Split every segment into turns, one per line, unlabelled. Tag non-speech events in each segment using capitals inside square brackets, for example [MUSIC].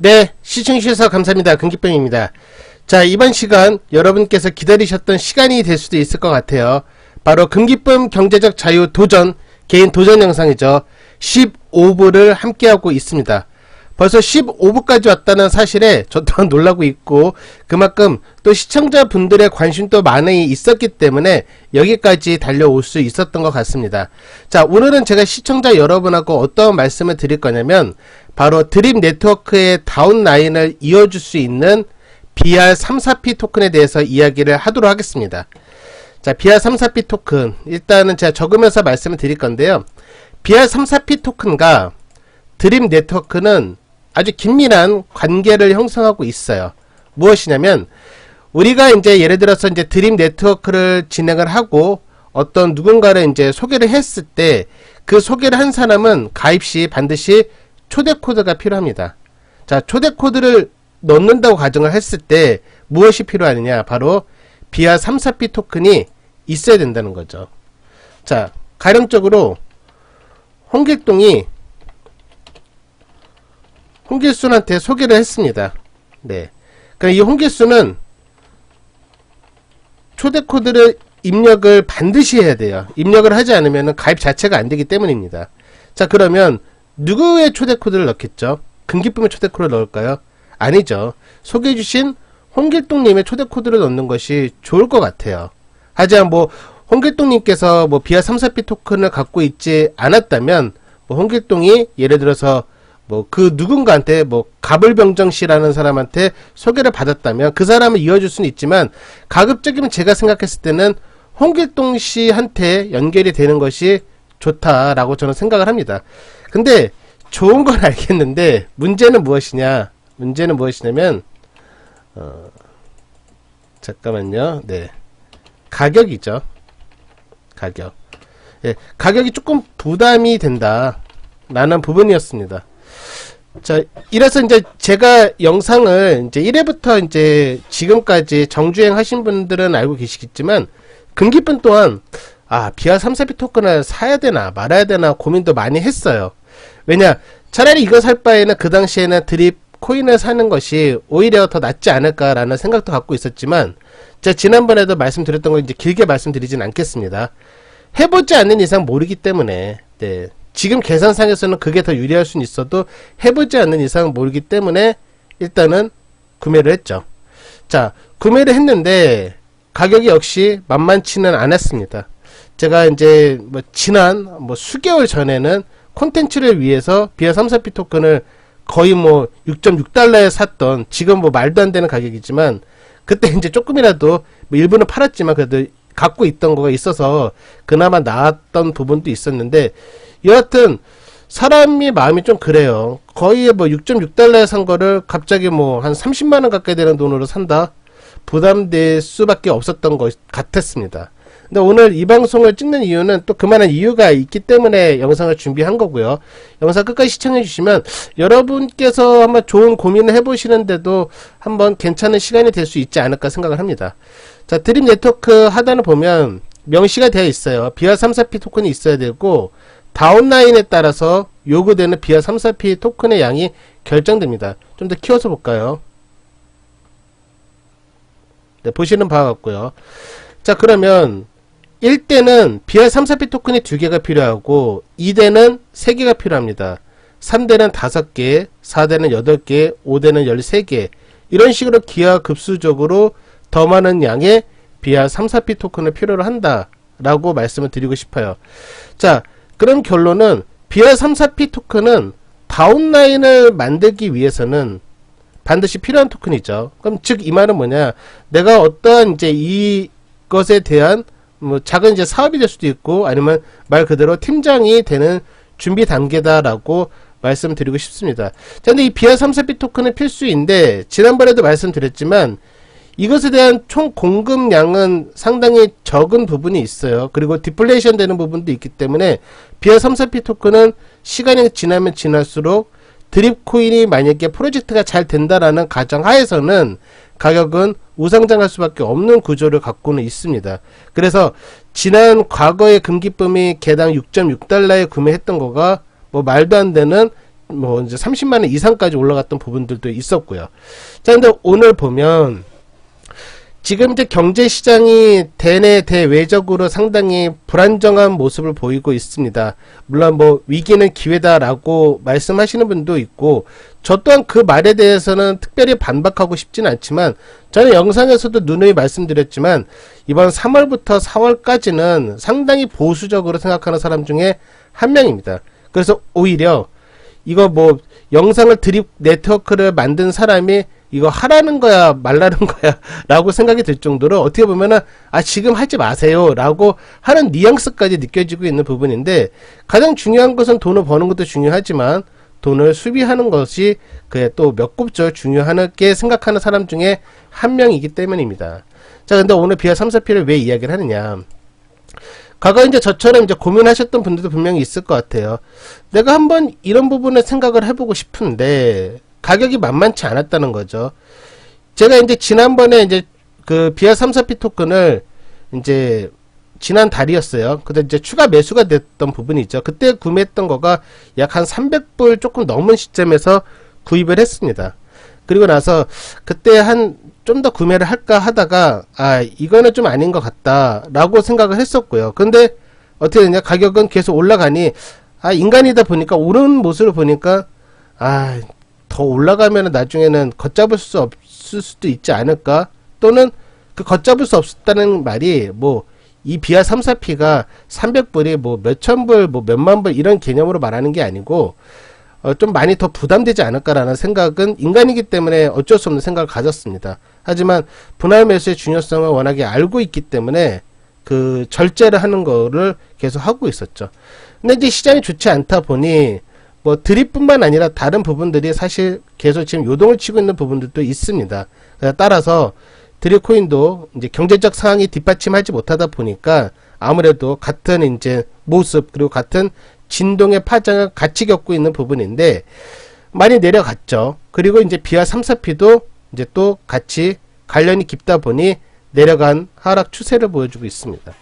네, 시청해주셔서 감사합니다. 금기병입니다. 자, 이번 시간 여러분께서 기다리셨던 시간이 될 수도 있을 것 같아요. 바로 금기쁨 경제적 자유 도전, 개인 도전 영상이죠. 15부를 함께하고 있습니다. 벌써 15부까지 왔다는 사실에 저 또한 [LAUGHS] 놀라고 있고, 그만큼 또 시청자분들의 관심도 많이 있었기 때문에 여기까지 달려올 수 있었던 것 같습니다. 자, 오늘은 제가 시청자 여러분하고 어떤 말씀을 드릴 거냐면, 바로 드립 네트워크의 다운라인을 이어줄 수 있는 BR34P 토큰에 대해서 이야기를 하도록 하겠습니다. 자, BR34P 토큰. 일단은 제가 적으면서 말씀을 드릴 건데요. BR34P 토큰과 드립 네트워크는 아주 긴밀한 관계를 형성하고 있어요. 무엇이냐면, 우리가 이제 예를 들어서 이제 드립 네트워크를 진행을 하고 어떤 누군가를 이제 소개를 했을 때 그 소개를 한 사람은 가입 시 반드시 초대 코드가 필요합니다. 자, 초대 코드를 넣는다고 가정을 했을 때 무엇이 필요하느냐? 바로 BR34P 토큰이 있어야 된다는 거죠. 자, 가령적으로 홍길동이 홍길순한테 소개를 했습니다. 네. 그러니까 이 홍길순은 초대 코드를 입력을 반드시 해야 돼요. 입력을 하지 않으면 가입 자체가 안 되기 때문입니다. 자, 그러면 누구의 초대 코드를 넣겠죠? 금기쁨의 초대 코드를 넣을까요? 아니죠. 소개해 주신 홍길동님의 초대 코드를 넣는 것이 좋을 것 같아요. 하지만 뭐 홍길동님께서 뭐 비아 34P 토큰을 갖고 있지 않았다면 뭐 홍길동이 예를 들어서 뭐 그 누군가한테 뭐 가불병정 씨라는 사람한테 소개를 받았다면 그 사람을 이어줄 수는 있지만 가급적이면 제가 생각했을 때는 홍길동 씨한테 연결이 되는 것이 좋다라고 저는 생각을 합니다. 근데 좋은 건 [LAUGHS] 알겠는데 문제는 무엇이냐? 문제는 무엇이냐면 어 잠깐만요. 네. 가격이죠. 가격. 예, 가격이 조금 부담이 된다라는 부분이었습니다. 자, 이래서 이제 제가 영상을 이제 1회부터 이제 지금까지 정주행 하신 분들은 알고 계시겠지만 금기분 또한 아, 비아 3사비 토큰을 사야 되나 말아야 되나 고민도 많이 했어요. 왜냐, 차라리 이거 살 바에는 그 당시에는 드립 코인을 사는 것이 오히려 더 낫지 않을까라는 생각도 갖고 있었지만, 제가 지난번에도 말씀드렸던 걸 이제 길게 말씀드리진 않겠습니다. 해보지 않는 이상 모르기 때문에, 네. 지금 계산상에서는 그게 더 유리할 수는 있어도 해보지 않는 이상 모르기 때문에 일단은 구매를 했죠. 자, 구매를 했는데 가격이 역시 만만치는 않았습니다. 제가 이제 뭐 지난 뭐 수개월 전에는 콘텐츠를 위해서 비아 34P 토큰을 거의 뭐 6.6달러에 샀던 지금 뭐 말도 안 되는 가격이지만 그때 [LAUGHS] 이제 조금이라도 뭐 일부는 팔았지만 그래도 갖고 있던 거가 있어서 그나마 나았던 부분도 있었는데 여하튼 사람이 마음이 좀 그래요. 거의 뭐 6.6달러에 산 거를 갑자기 뭐 한 30만 원 가까이 되는 돈으로 산다. 부담될 수밖에 없었던 것 같았습니다. 근데 오늘 이 방송을 찍는 이유는 또 그만한 이유가 있기 때문에 영상을 준비한 거고요. 영상 끝까지 시청해 주시면 여러분께서 한번 좋은 고민을 해보시는데도 한번 괜찮은 시간이 될 수 있지 않을까 생각을 합니다. 자, 드림 네트워크 하단을 보면 명시가 되어 있어요. 비아 34P 토큰이 있어야 되고 다운라인에 따라서 요구되는 비아 34P 토큰의 양이 결정됩니다. 좀 더 키워서 볼까요? 네, 보시는 바와 같고요. 자, 그러면 1대는 BR34P 토큰이 2개가 필요하고 2대는 3개가 필요합니다. 3대는 5개, 4대는 8개, 5대는 13개 이런 식으로 기하 급수적으로 더 많은 양의 BR34P 토큰을 필요로 한다라고 말씀을 드리고 싶어요. 자, 그런 결론은 BR34P 토큰은 다운라인을 만들기 위해서는 반드시 필요한 토큰이죠. 그럼 즉 이 말은 뭐냐? 내가 어떠한 이제 이것에 대한 뭐 작은 이제 사업이 될 수도 있고 아니면 말 그대로 팀장이 되는 준비 단계다라고 말씀드리고 싶습니다. 자, 근데 이 비아 3사비 토큰은 필수인데 지난번에도 말씀드렸지만 이것에 대한 총 공급량은 상당히 적은 부분이 있어요. 그리고 디플레이션 되는 부분도 있기 때문에 비아 3사피 토큰은 시간이 지나면 지날수록 드립 코인이 만약에 프로젝트가 잘 된다라는 가정 하에서는 가격은 우상장할 수밖에 없는 구조를 갖고는 있습니다. 그래서 지난 과거의 금기쁨이 개당 6.6달러에 구매했던 거가 뭐 말도 안 되는 뭐 이제 30만 원 이상까지 올라갔던 부분들도 있었고요. 자, 근데 오늘 보면 지금 이제 경제 시장이 대내 대외적으로 상당히 불안정한 모습을 보이고 있습니다. 물론 뭐 위기는 기회다라고 말씀하시는 분도 있고 저 또한 그 말에 대해서는 특별히 반박하고 싶지는 않지만 저는 영상에서도 누누이 말씀드렸지만 이번 3월부터 4월까지는 상당히 보수적으로 생각하는 사람 중에 한 명입니다. 그래서 오히려 이거 뭐 영상을 드립 네트워크를 만든 사람이 이거 하라는 거야 말라는 [LAUGHS] 거야 라고 생각이 들 정도로 어떻게 보면은 아 지금 하지 마세요 라고 하는 뉘앙스까지 느껴지고 있는 부분인데 가장 중요한 것은 돈을 버는 것도 중요하지만 돈을 수비하는 것이 그에 또몇 곱절 중요하게 생각하는 사람 중에 한 명이기 때문입니다. 자 근데 오늘 비하 3, 4피를 왜 이야기를 하느냐 과거 이제 저처럼 이제 고민하셨던 분들도 분명히 있을 것 같아요. 내가 한번 이런 부분을 생각을 해보고 싶은데 가격이 만만치 않았다는 거죠. 제가 이제 지난번에 이제 그 비아 3, 4피 토큰을 이제 지난 달이었어요. 근데 이제 추가 매수가 됐던 부분이 있죠. 그때 구매했던 거가 약 한 300불 조금 넘은 시점에서 구입을 했습니다. 그리고 나서 그때 한 좀 더 구매를 할까 하다가 아 이거는 좀 아닌 것 같다라고 생각을 했었고요. 근데 어떻게 되냐 가격은 계속 올라가니 아 인간이다 보니까 오른 모습을 보니까 아 더 올라가면 나중에는 걷잡을 수 없을 수도 있지 않을까 또는 그 걷잡을 수 없다는 말이 뭐 이 비하 3, 4피가 300불이 뭐 몇천 불, 뭐 몇만 불 이런 개념으로 말하는 게 아니고 어, 좀 많이 더 부담되지 않을까라는 생각은 인간이기 때문에 어쩔 수 없는 생각을 가졌습니다. 하지만 분할 매수의 중요성을 워낙에 알고 있기 때문에 그 절제를 하는 거를 계속 하고 있었죠. 근데 이제 시장이 좋지 않다 보니 뭐 드립뿐만 아니라 다른 부분들이 사실 계속 지금 요동을 치고 있는 부분들도 있습니다. 그래서 따라서 드립 코인도 이제 경제적 상황이 뒷받침하지 못하다 보니까 아무래도 같은 이제 모습 그리고 같은 진동의 파장을 같이 겪고 있는 부분인데 많이 내려갔죠. 그리고 이제 3, 4피도 이제 또 같이 관련이 깊다 보니 내려간 하락 추세를 보여주고 있습니다.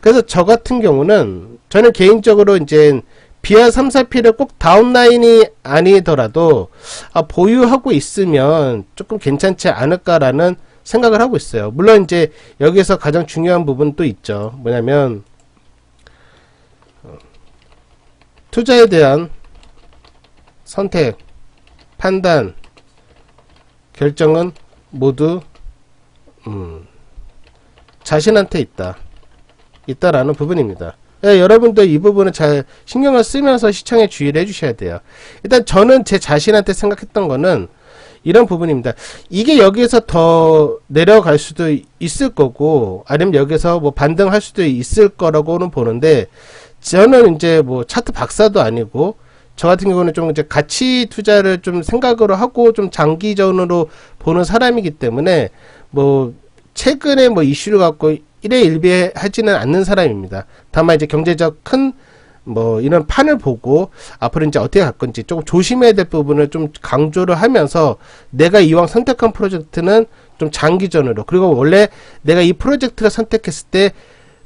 그래서 저 같은 경우는 저는 개인적으로 이제 비하 3, 4피를 꼭 다운라인이 아니더라도 아, 보유하고 있으면 조금 괜찮지 않을까라는 생각을 하고 있어요. 물론 이제 여기서 가장 중요한 부분도 있죠. 뭐냐면 어, 투자에 대한 선택, 판단, 결정은 모두 음, 자신한테 있다. 있다라는 부분입니다. 예, 여러분들 이 부분은 잘 신경을 쓰면서 시청에 주의를 해주셔야 돼요. 일단 저는 제 자신한테 생각했던 거는 이런 부분입니다. 이게 여기에서 더 내려갈 수도 있을 거고, 아니면 여기서 뭐 반등할 수도 있을 거라고는 보는데, 저는 이제 뭐 차트 박사도 아니고, 저 같은 경우는 좀 이제 가치 투자를 좀 생각으로 하고 좀 장기전으로 보는 사람이기 때문에, 뭐, 최근에 뭐 이슈를 갖고 일에 일비하지는 않는 사람입니다. 다만 이제 경제적 큰 뭐 이런 판을 보고 앞으로 이제 어떻게 갈 건지 조금 조심해야 될 부분을 좀 강조를 하면서 내가 이왕 선택한 프로젝트는 좀 장기전으로 그리고 원래 내가 이 프로젝트를 선택했을 때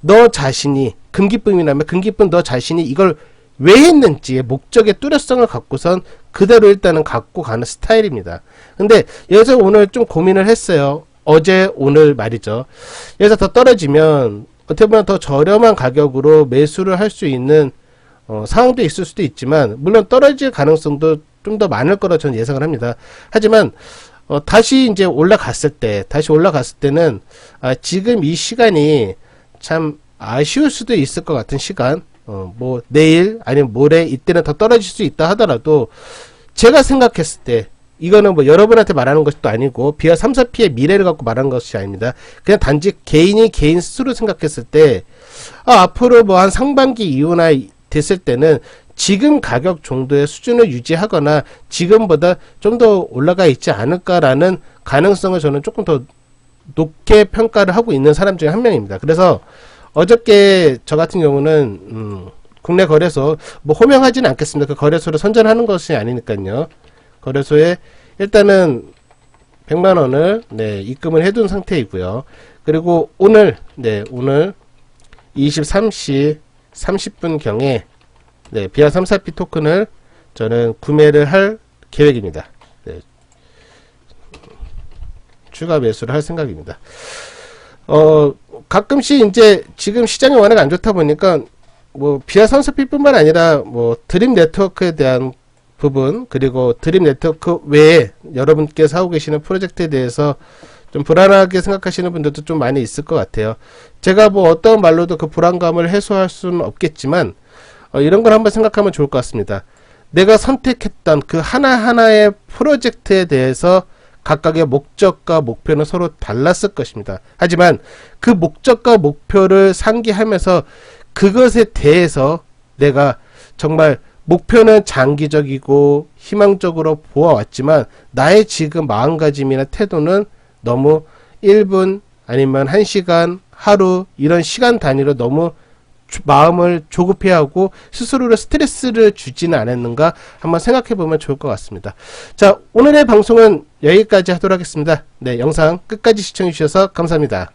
너 자신이 금기쁨이라면 금기쁨 너 자신이 이걸 왜 했는지의 목적의 뚜렷성을 갖고선 그대로 일단은 갖고 가는 스타일입니다. 근데 여기서 오늘 좀 고민을 했어요. 어제 오늘 말이죠. 여기서 더 떨어지면 어떻게 보면 더 저렴한 가격으로 매수를 할 수 있는 어, 상황도 있을 수도 있지만 물론 떨어질 가능성도 좀 더 많을 거라 저는 예상을 합니다. 하지만 어, 다시 이제 올라갔을 때 다시 올라갔을 때는 아, 지금 이 시간이 참 아쉬울 수도 있을 것 같은 시간 어, 뭐 내일 아니면 모레 이때는 더 떨어질 수 있다 하더라도 제가 생각했을 때 이거는 뭐 여러분한테 말하는 것도 아니고 비하 3, 4피의 미래를 갖고 말하는 것이 아닙니다. 그냥 단지 개인이 개인 스스로 생각했을 때 아, 앞으로 뭐 한 상반기 이후나 됐을 때는 지금 가격 정도의 수준을 유지하거나 지금보다 좀 더 올라가 있지 않을까라는 가능성을 저는 조금 더 높게 평가를 하고 있는 사람 중에 한 명입니다. 그래서 어저께 저 같은 경우는 음, 국내 거래소 뭐 호명하지는 않겠습니다. 그 거래소를 선전하는 것이 아니니까요. 거래소에 일단은 100만 원을 네, 입금을 해둔 상태이고요. 그리고 오늘 네, 오늘 23시 30분 경에 네, 비아 3, 4피 토큰을 저는 구매를 할 계획입니다. 네. 추가 매수를 할 생각입니다. 어, 가끔씩 이제 지금 시장이 워낙 안 좋다 보니까 뭐 비아 선수필뿐만 아니라 뭐 드림 네트워크에 대한 부분 그리고 드림 네트워크 외에 여러분께서 하고 계시는 프로젝트에 대해서 좀 불안하게 생각하시는 분들도 좀 많이 있을 것 같아요. 제가 뭐 어떤 말로도 그 불안감을 해소할 수는 없겠지만 어, 이런 걸 한번 생각하면 좋을 것 같습니다. 내가 선택했던 그 하나하나의 프로젝트에 대해서 각각의 목적과 목표는 서로 달랐을 것입니다. 하지만 그 목적과 목표를 상기하면서 그것에 대해서 내가 정말 목표는 장기적이고 희망적으로 보아왔지만 나의 지금 마음가짐이나 태도는 너무 1분 아니면 1시간, 하루 이런 시간 단위로 너무 조- 마음을 조급해하고 스스로를 스트레스를 주지는 않았는가 한번 생각해 보면 좋을 것 같습니다. 자, 오늘의 방송은 여기까지 하도록 하겠습니다. 네, 영상 끝까지 시청해 주셔서 감사합니다.